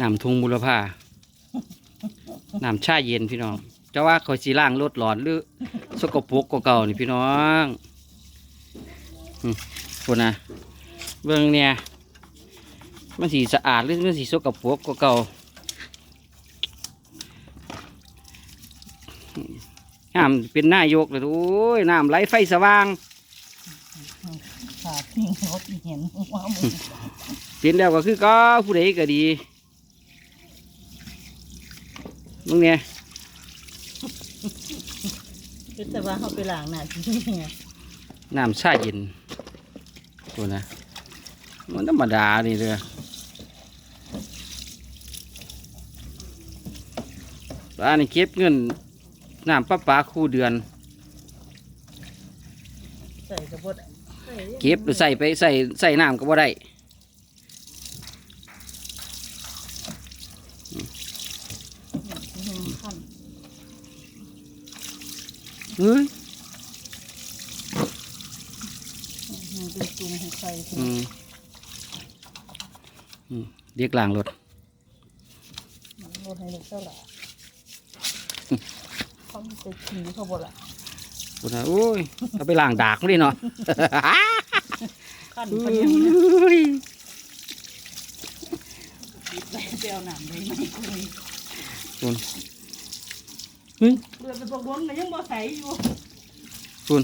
น้ำทุงบุรพาน้ำชาเย็นพี่น้องจะว่าเขาสีล่างรถหลอนหรือสกปรกกว่าเก่านี่พี่น้องอืมคนนะเบื้องเนี่ยมันสีสะอาดหรือมันสีสกปรกกว่าเก่าน้ำเป็นหน้ายกเลยโอ้ยน้ำไหลไฟสว่างขาดทิ้งรถอีเห็นว่ามึงเป็นแล้วก็คือก็ผู้ใดก็ดี มึงเนี่ยคือแต่ว่าเขาไปล้างหน้าที่นี่ไงน้ำชาเย็นตัวนะ มันธรรมดานี่เลยร้านนี้เก็บเงินน้ำประปาคู่เดือน ใส่กระบดเก็บหรือใส่ไปใส่ใส่น้ำก็บ่ได้ ขั้นเฮ้ยเป็นจุ่มให้ใส่อืมอืมเรียกล้างรถรถให้ลูกเจ้าหล่ะเขาไปขี่เขาบดละพูดนะโอ้ยเอาไปล้างดากมันดิเนาะขั้นอุ้พันยังเนี่ยยปิดไปเปรี้ยวหนามเลยไม่คุยคุณ เฮ้ยเรือเป็นพวกบนก็ยังบ่ใส่อยู่คุณ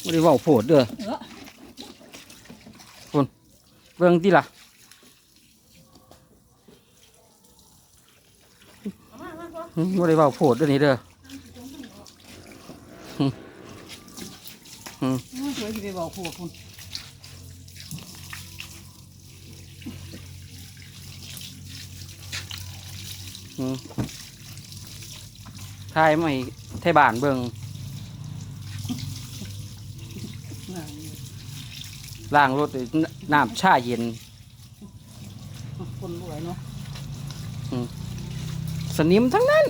ไม่ได้เว่าโผดเด้อเออเบิ่งที่ล่ะเอามามาพอหึไม่ได้เว่าโผดเด้อนี่เด้ออืมสวยที่ไปบอกผัวคุณหึ ทายไม่ไทยบ้านเบิ่งน่ะล้างรถด้วยน้ำชาเย็น คนรวยเนาะ สนิมทั้งนั้น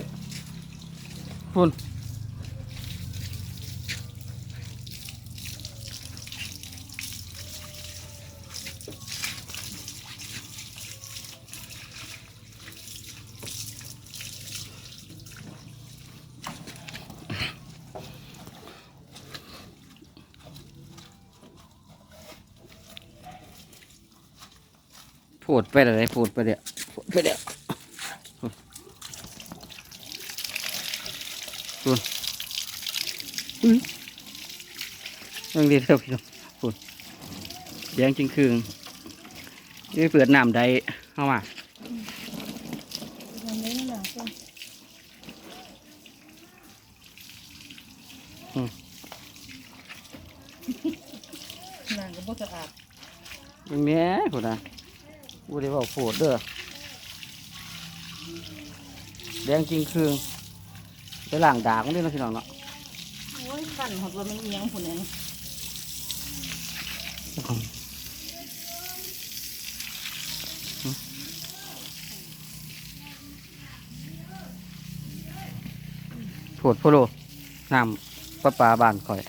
คุณ พูดไปอะไรพูดไปเดี๋ยวพูดไปเดี๋ยวเรื่องดีเท่าพี่น้องพูดเลี้ยงจริงคืงนี่เปิดน้ำได้เข้ามาอันนี้น่ะก็นางก็บ่สะอาดตรงนี้พูดนะ พูดได้บอกโผดเด้อเลี้ยงจริงคืงไปล้างดากมันด้วยนะพี่น้องเนาะโอ้ยขันหดว่ามันเอียงผุนเองโผดโพโลน้ำประปาบานข่อย